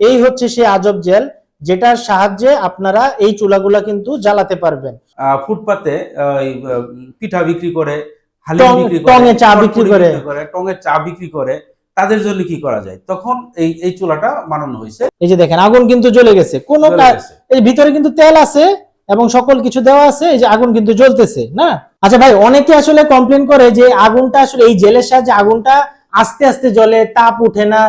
এই হচ্ছে সেই আজব জেল যেটার সাহায্যে আপনারা এই চুলাগুলা কিন্তু জ্বালাতে পারবেন। ফুটপাতে পিঠা বিক্রি করে টঙে চা বিক্রি করে। টঙে চা বিক্রি করে তাদের জন্য কি করা যায়? তখন এই এই চুলাটা বানানো হয়েছে। এই যে দেখেন আগুন কিন্তু জ্বলে গেছে। কোনো। এই ভিতরে কিন্তু তেল আছে এবং সকল কিছু দেওয়া আছে এই যে আগুন কিন্তু জ্বলতেছে না? আচ্ছা ভাই অনেকে আসলে কমপ্লেন করে যে আগুনটা আসলে এই জেলের সাহায্যে আগুনটা আস্তে আস্তে জলে তাপ উঠে না।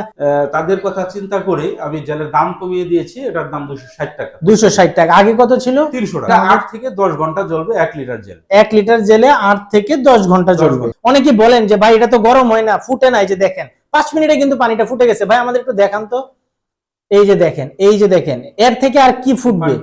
তাদের কথা চিন্তা করে আমি জলের দাম কমিয়ে দিয়েছি এটার দাম দুশো ষাট টাকা। দুশো ষাট টাকা। আগে কত ছিল? তিনশো টাকা। আট থেকে দশ ঘণ্টা জ্বলবে এক লিটার জেল। এক লিটার জেলে আট থেকে দশ ঘণ্টা জ্বলবে। অনেকে বলেন যে ভাই এটা তো গরম হয় না ফুটে না। এই যে দেখেন পাঁচ মিনিটে কিন্তু পানিটা ফুটে গেছে। ভাই আমাদের একটু দেখান তো। এই যে দেখেন এই যে দেখেন এর থেকে আর কি ফুটবে?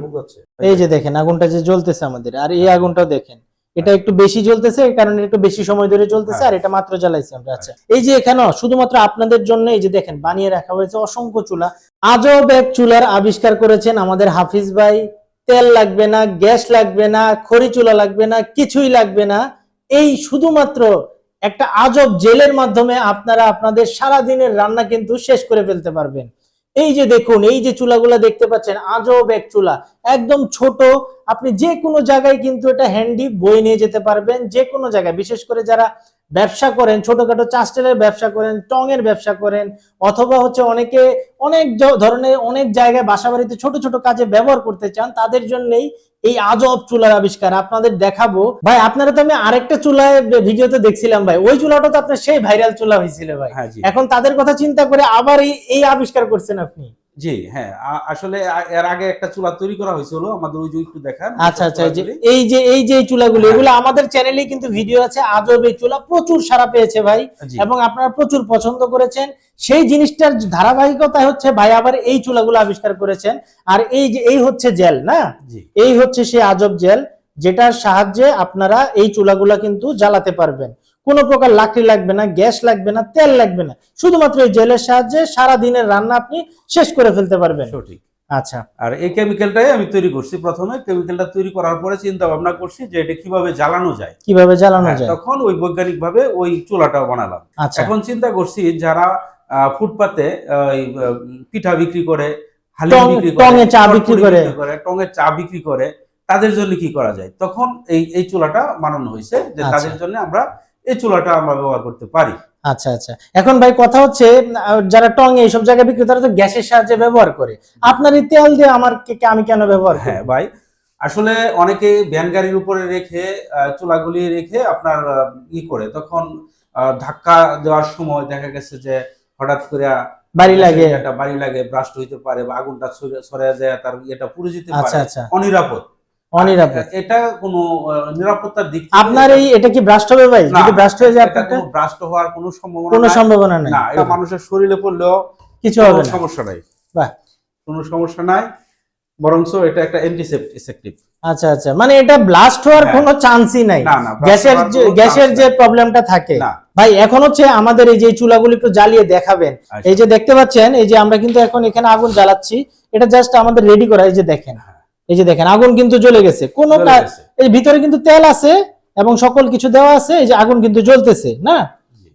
এই যে দেখেন আগুনটা যে জ্বলতেছে আমাদের। আর এই আগুনটাও দেখেন। এটা একটু বেশি জ্বলতেছে এই কারণে একটু বেশি সময় ধরে জ্বলতেছে আর এটা মাত্র জ্বালাইছি আমরা আচ্ছা। এই যে এখানে শুধুমাত্র আপনাদের জন্য এই যে দেখেন বানিয়ে রাখা হয়েছে অসংখ্য চুলা। আজব এক চুলার আবিষ্কার করেছেন আমাদের হাফিজ ভাই। তেল লাগবে না গ্যাস লাগবে না খড়ি চুলা লাগবে না কিছুই লাগবে না। এই শুধুমাত্র একটা আজব জেলের মাধ্যমে আপনারা আপনাদের সারা দিনের রান্না কিন্তু শেষ করে ফেলতে পারবেন। এই যে দেখুন, এই যে চুলাগুলা দেখতে পাচ্ছেন, আজব এক চুলা। একদম ছোট, আপনি যে কোনো জায়গায় কিন্তু এটা হ্যান্ডি বয়ে নিয়ে যেতে পারবেন, যে কোনো জায়গায়। বিশেষ করে যারা ব্যবসা করেন, ছোটখাটো চাস্টেলের ব্যবসা করেন টঙের ব্যবসা করেন, অথবা হচ্ছে অনেকে অনেক ধরনের, অনেক জায়গায় বাসা বাড়িতে ছোট ছোট কাজে ব্যবহার করতে চান, তাদের জন্যই এই আজব চুলার আবিষ্কার আপনাদের দেখাবো। ভাই আপনারা তো আমি আরেকটা চুলায় ভিডিওতে দেখছিলাম ভাই। ওই চুলাটা তো আপনার সেই ভাইরাল চুলা হয়েছিল ভাই। হ্যাঁ এখন তাদের কথা চিন্তা করে আবার এই এই আবিষ্কার করছেন আপনি। জি হ্যাঁ। আসলে এর আগে একটা চুলা তৈরি করা হয়েছিল আমাদের ওই যে একটু দেখান। আচ্ছা আচ্ছা এই যে এই যে চুলাগুলো হ্যাঁ। এগুলো আমাদের চ্যানেলে কিন্তু ভিডিও আছে। আজব এই চুলা প্রচুর সারা পেয়েছে ভাই এবং আপনারা প্রচুর পছন্দ করেছেন। সেই জিনিসটার ধারাবাহিকতায় হচ্ছে ভাই আবার এই চুলাগুলো আবিষ্কার করেছেন। আর এই যে এই হচ্ছে জেল না? এই হচ্ছে সেই আজব জেল যেটার সাহায্যে আপনারা এই চুলাগুলা কিন্তু জ্বালাতে পারবেন। কোনো প্রকার লাকড়ি লাগবে না গ্যাস লাগবে না তেল লাগবে না। শুধুমাত্র এই জেলের সাহায্যে সারা দিনের রান্না আপনি শেষ করে ফেলতে পারবেন। সঠিক। আচ্ছা। আর এই কেমিক্যালটাই আমি তৈরি করছি প্রথমে। কেমিক্যালটা তৈরি করার পরে চিন্তা ভাবনা করছি যে এটা কীভাবে জ্বালানো যায়। কীভাবে জ্বালানো হ্যাঁ, যায়? তখন ওই বৈজ্ঞানিক ভাবে ওই চুলাটাও বানালাম। আচ্ছা। এখন চিন্তা করছি যারা ফুটপাতে পিঠা বিক্রি করে হালিম বিক্রি টঙে চা বিক্রি করে। টঙে চা বিক্রি করে তাদের জন্য কি করা যায়? তখন এই এই চুলাটা বানানো হয়েছে যে আচ্ছা। তাদের জন্য আমরা এই চুলাটা আমরা ব্যবহার করতে পারি। আচ্ছা আচ্ছা। এখন ভাই কথা হচ্ছে যারা টং এইসব জায়গায় বিক্রি করে, তারা তো গ্যাসের সাহায্যে ব্যবহার করে। আপনার এই তেল দিয়ে আমার আমি কেন ব্যবহার করি? হ্যাঁ ভাই আসলে অনেকে ভ্যান গাড়ির উপরে রেখে চুলাগুলি রেখে আপনার ই করে। তখন আহ, ধাক্কা দেওয়ার সময় দেখা গেছে যে হঠাৎ করে বাড়ি লাগে। একটা বাড়ি লাগে ব্রাস্ট হইতে পারে বা আগুনটা ছড়ে- ছড়ে যায় তার এটা পুড়ে যেতে আচ্ছা পারে। আচ্ছা। অনিরাপদ। অনিরাপদ। এটা কোনো নিরাপত্তার দিক আপনার এই এটা কি ব্রাস্ট হবে ভাই যদি ব্রাস্ট হয়ে যায় আপনারটা? ব্রাস্ট হওয়ার কোনো সম্ভাবনা কোনো সম্ভাবনা নাই। না এটা মানুষের শরীরে পড়লেও কিছু হবে না। সমস্যা নাই। বাহ। কোনো সমস্যা নাই বরঞ্চ এটা একটা অ্যান্টিসেপটিভ আচ্ছা আচ্ছা। মানে এটা ব্লাস্ট হওয়ার হ্যাঁ। কোনো চান্সই নাই। গ্যাসের যে গ্যাসের যে প্রবলেমটা থাকে। ভাই এখন হচ্ছে আমাদের এই যে চুলাগুলি একটু জ্বালিয়ে দেখাবেন। আচ্ছা। এই যে দেখতে পাচ্ছেন এই যে আমরা কিন্তু এখন এখানে আগুন জ্বালাচ্ছি। এটা জাস্ট আমাদের রেডি করা এই যে দেখেন। এই যে দেখেন আগুন কিন্তু জ্বলে গেছে কোনো। এই ভিতরে কিন্তু তেল আছে এবং সকল কিছু দেওয়া আছে এই যে আগুন কিন্তু জ্বলতেছে না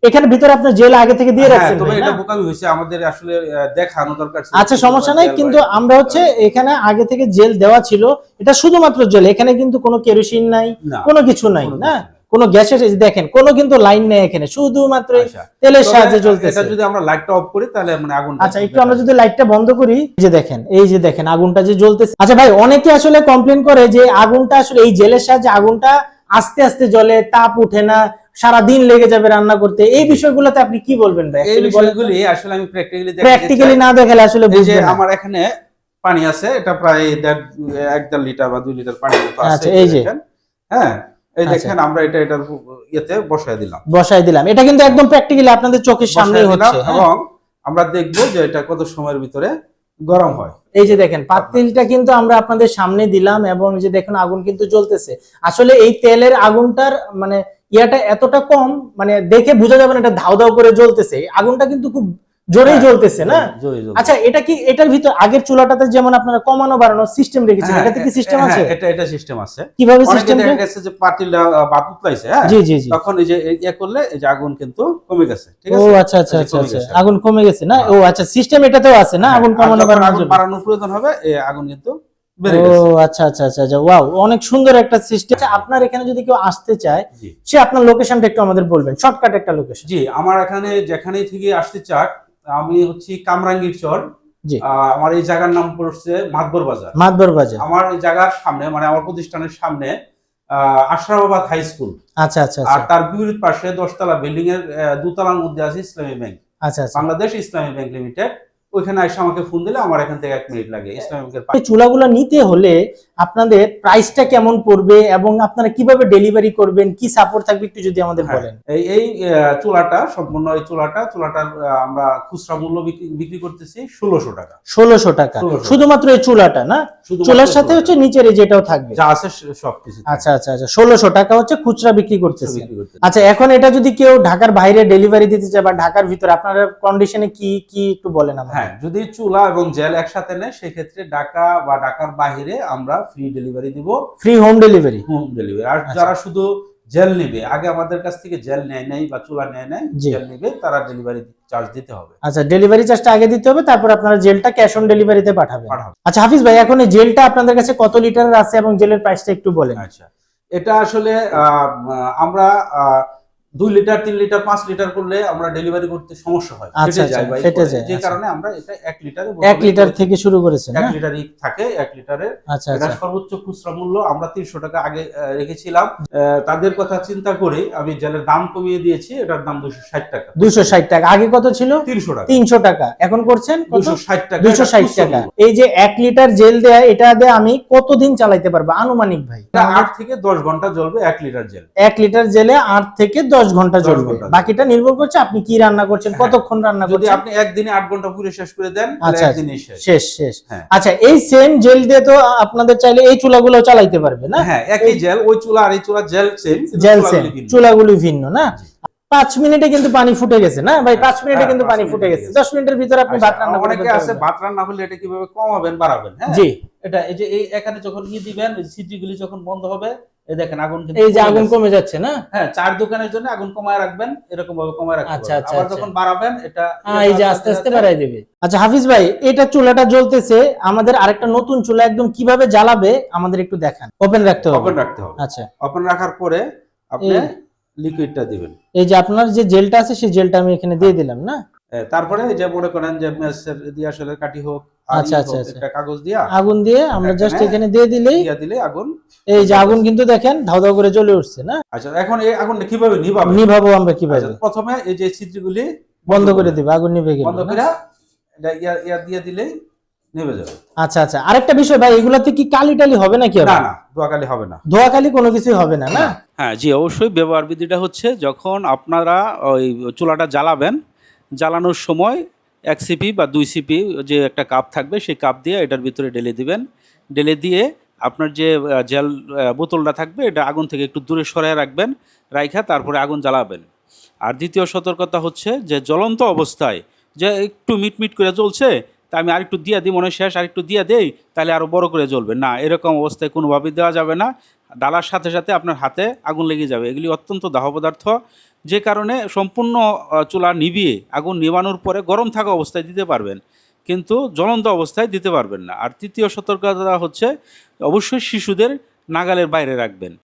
এখানে ভিতরে আপনার জেল আগে থেকে দিয়ে হ্যাঁ, রাখছেন তবে এটা? বোকামি হইছে আমাদের আসলে দেখানো দরকার ছিল। আচ্ছা সমস্যা নাই কিন্তু আমরা হচ্ছে এখানে আগে থেকে জেল দেওয়া ছিল এটা শুধুমাত্র জেল এখানে কিন্তু কোনো কেরোসিন নাই কোনো কিছু নাই না। কোনো গ্যাসের দেখেন কোনো কিন্তু লাইন নেই এখানে শুধুমাত্র আচ্ছা। তেলের সাহায্যে চলতেছে। এটা যদি আমরা লাইটটা অফ করি তাহলে মানে আগুন আচ্ছা একটু আমরা যদি লাইটটা বন্ধ করি এই যে দেখেন এই যে দেখেন আগুনটা যে জ্বলতেছে। আচ্ছা ভাই অনেকে আসলে কমপ্লেন করে যে আগুনটা আসলে এই জেলের সাহায্যে আগুনটা আস্তে আস্তে জ্বলে তাপ উঠে না সারা দিন লেগে যাবে রান্না করতে। এই বিষয়গুলোতে আপনি কি বলবেন ভাই? এই বিষয়গুলি আসলে আমি প্র্যাকটিক্যালি প্র্যাকটিক্যালি না দেখালে আসলে বুঝবেন। আমার এখানে পানি আছে এটা প্রায় এক দেড় লিটার বা দুই লিটার পানি মতো আছে আচ্ছা, এই যে। হ্যাঁ এই আচ্ছা। দেখেন আমরা এটা এটার ইয়েতে বসায় দিলাম। দিলাম। এটা কিন্তু একদম প্র্যাকটিক্যালি আপনাদের চোখের দিলাম হচ্ছে হ্যাঁ। এবং আমরা দেখব যে এটা কত সময়ের ভিতরে গরম হয়। এই যে দেখেন পাতিলটা কিন্তু আমরা আপনাদের সামনে দিলাম এবং যে দেখুন আগুন কিন্তু জ্বলতেছে। আসলে এই তেলের আগুনটার মানে ইয়াটা এতটা কম মানে দেখে বোঝা যাবে না এটা ধাও ধাও করে জ্বলতেছে। আগুনটা কিন্তু খুব জোরেই হ্যাঁ, জ্বলতেছে না? আচ্ছা এটা কি এটার ভিতর আগের চুলাটাতে যেমন আপনারা কমানো বাড়ানোর সিস্টেম রেখেছেন হ্যাঁ, এটাতে কি সিস্টেম হ্যাঁ, আছে? এটা এটা সিস্টেম আছে। কীভাবে সিস্টেম দেখা গেছে যে পাতিলটা বাত উতলাইছে হ্যাঁ? জি জি তখন এই যে ইয়ে করলে এই যে আগুন কিন্তু কমে গেছে ঠিক ও আছে? আচ্ছা আচ্ছা আচ্ছা আচ্ছা আগুন কমে গেছে না। ও আচ্ছা সিস্টেম এটাতেও আছে না? আগুন কমানো যখন বাড়ানোর প্রয়োজন হবে এই আগুন কিন্তু ও আচ্ছা আচ্ছা আচ্ছা আচ্ছা ওয়াও অনেক সুন্দর একটা সিস্টেম আপনার এখানে যদি কেউ আসতে চায় সে আপনার লোকেশনটা একটু আমাদের বলবেন শর্টকাট একটা লোকেশন জি আমার এখানে যেখানে থেকে আসতে চাক আমি হচ্ছি কামরাঙ্গীর চর। আহ, আমার এই জায়গার নাম পড়ছে মাতবর বাজার। মাতবর বাজার। আমার এই জায়গার সামনে মানে আমার প্রতিষ্ঠানের সামনে আহ, আশরাফাবাদ হাই স্কুল। আচ্ছা আচ্ছা আর আচ্ছা তার বিপরীত পাশে দশতলা বিল্ডিং এর দুতলার মধ্যে আছে ইসলামী ব্যাংক। আচ্ছা আচ্ছা। বাংলাদেশ ইসলামী ব্যাংক লিমিটেড। ওইখানে এসে আমাকে ফোন দিলে আমার এখান থেকে এক মিনিট লাগে। ইসলামী ব্যাংকের এই চুলাগুলো নিতে হলে আপনাদের প্রাইসটা কেমন পড়বে এবং আপনারা কীভাবে ডেলিভারি করবেন কি সাপোর্ট থাকবে একটু যদি আমাদের হ্যাঁ, বলেন। এই এই চুলাটা সম্পূর্ণ এই চুলাটা চুলাটার আমরা খুচরা মূল্য বিক্রি করতেছি ষোলোশো টাকা। ষোলোশো টাকা। শুধুমাত্র এই চুলাটা না? চুলার সাথে হচ্ছে নিচের যেটাও থাকবে। যা আছে সবকিছু আচ্ছা আচ্ছা আচ্ছা ষোলোশো টাকা হচ্ছে খুচরা বিক্রি করতেছে। আচ্ছা এখন এটা যদি কেউ ঢাকার বাইরে ডেলিভারি দিতে চায় বা ঢাকার ভিতরে আপনার কন্ডিশনে কি কি একটু বলেন আমাকে। হ্যাঁ যদি চুলা এবং জেল একসাথে নেয় সেক্ষেত্রে ঢাকা বা ঢাকার বাইরে আমরা ফ্রি ডেলিভারি দিব। Free home delivery home delivery আর আচ্ছা। যারা শুধু জেল নেবে আগে আমাদের কাছ থেকে জেল নেয় নাই বা চুলা নেয় নাই জেল নেবে তারা ডেলিভারি চার্জ দিতে হবে। আচ্ছা ডেলিভারি চার্জটা আগে দিতে হবে তারপর আপনারা জেলটা ক্যাশ অন ডেলিভারিতে পাঠাবেন। পাঠাবে। আচ্ছা হাফিজ ভাই এখন এই জেলটা আপনাদের কাছে কত লিটারের আছে এবং জেলের প্রাইসটা একটু বলেন। আচ্ছা এটা আসলে আহ, আমরা দুই লিটার তিন লিটার পাঁচ লিটার করলে আমরা ডেলিভারি করতে সমস্যা হয়। আচ্ছা, ফেটে যায় আচ্ছা, ফেটে। যায়, যে আচ্ছা। কারণে আমরা এটা এক লিটারে এক লিটার থেকে শুরু করেছেন এক না লিটারই থাকে এক লিটারে আচ্ছা এটা সর্বোচ্চ খুচরা মূল্য আমরা তিনশো টাকা আগে রেখেছিলাম। তাদের কথা চিন্তা করে আমি জেলের দাম কমিয়ে দিয়েছি এটার দাম দুশো ষাট টাকা। দুশো ষাট টাকা। আগে কত ছিল? তিনশো টাকা। তিনশো টাকা। এখন করছেন কত? দুশো ষাট টাকা দুশো ষাট টাকা। এই যে এক লিটার জেল দেয়া এটা দিয়ে আমি কতদিন চালাইতে পারব? আনুমানিক ভাই। আট থেকে দশ ঘণ্টা জ্বলবে এক লিটার জেল। এক লিটার জেলে আট থেকে দশ ঘণ্টা 10 জ্বলবে ঘণ্টা। বাকিটা নির্ভর করছে আপনি কি রান্না করছেন হ্যাঁ। কতক্ষণ রান্না করছেন। আপনি একদিনে আট ঘণ্টা পুরো শেষ করে দেন আচ্ছা, শেষ। শেষ শেষ। হ্যাঁ। আচ্ছা এই সেম জেল দিয়ে তো আপনাদের চাইলে এই চুলাগুলো চালাইতে পারবে না? হ্যাঁ একই জেল ওই চুলা আর এই চুলা জেল সেম জেল সেম চুলাগুলি ভিন্ন। না? পাঁচ মিনিটে কিন্তু পানি ফুটে গেছে না? ভাই পাঁচ মিনিটে হ্যাঁ, কিন্তু পানি ফুটে গেছে। দশ মিনিটের ভিতরে আপনি ভাত রান্না অনেকে আছে ভাত রান্না হলে এটা কীভাবে কমাবেন বাড়াবেন হ্যাঁ? জি। এটা এই যে এই এখানে যখন ই দিবেন সিটি গুলি যখন বন্ধ হবে এই দেখেন আগুন এই যে আগুন কমে যাচ্ছে না? হ্যাঁ চার দোকানের জন্য আগুন কমায় রাখবেন এরকম ভাবে কমায় রাখবেন আচ্ছা, আচ্ছা, আবার আচ্ছা। যখন বাড়াবেন এটা এই যে আস্তে আস্তে দেবে। আচ্ছা হাফিজ ভাই এটা চুলাটা জ্বলতেছে আমাদের আরেকটা নতুন চুলা একদম কীভাবে জ্বালাবে আমাদের একটু দেখান। ওপেন রাখতে হবে। ওপেন রাখতে হবে। আচ্ছা। ওপেন রাখার পরে আপনি লিকুইডটা দিবেন। এই যে আপনার যে জেলটা আছে সেই জেলটা আমি এখানে দিয়ে দিলাম না? তারপরে যে মনে করেন যে মেসের দিয়া আসলে কাঠি হোক আচ্ছা, আচ্ছা, আচ্ছা। একটা কাগজ দিয়া আগুন দিয়ে আমরা জাস্ট এখানে দিয়ে দিলেই দিয়া দিলে আগুন এই যে আগুন কিন্তু দেখেন ধাও ধাও করে জ্বলে উঠছে না? আচ্ছা এখন এই আগুনটা কীভাবে নিভাবে? নিভাবো আমরা কীভাবে? আচ্ছা, প্রথমে এই যে ছিদ্রগুলি বন্ধ করে দিবে আগুন নিভে গেল বন্ধ করে এটা ইয়া ইয়া দিয়ে দিলেই নেমে যাবে। আচ্ছা আচ্ছা আরেকটা বিষয় ভাই এগুলাতে কি কালি টালি হবে নাকি না না দোয়াকালি হবে না। ধোয়া কালি কোনো কিছুই হবে না না? হ্যাঁ জি অবশ্যই ব্যবহার বিধিটা হচ্ছে যখন আপনারা ওই চুলাটা জ্বালাবেন জ্বালানোর সময় এক সিপি বা দুই সিপি যে একটা কাপ থাকবে, সেই কাপ দিয়ে এটার ভিতরে ঢেলে দিবেন। ঢেলে দিয়ে আপনার যে জেল বোতলটা থাকবে, এটা আগুন থেকে একটু দূরে সরায় রাখবেন, রাইখা তারপরে আগুন জ্বালাবেন। আর দ্বিতীয় সতর্কতা হচ্ছে যে, জ্বলন্ত অবস্থায় যে একটু মিটমিট করে জ্বলছে, তা আমি আরেকটু দিয়া দিই মনে শেষ, আরেকটু দিয়া দেই, তাহলে আরও বড় করে জ্বলবে। না, এরকম অবস্থায় কোনোভাবেই দেওয়া যাবে না। ডালার সাথে সাথে আপনার হাতে আগুন লেগে যাবে। এগুলি অত্যন্ত দাহ পদার্থ। যে কারণে সম্পূর্ণ চুলা নিভিয়ে আগুন নিবানোর পরে গরম থাকা অবস্থায় দিতে পারবেন। কিন্তু জ্বলন্ত অবস্থায় দিতে পারবেন না। আর তৃতীয় সতর্কতা হচ্ছে, অবশ্যই শিশুদের নাগালের বাইরে রাখবেন।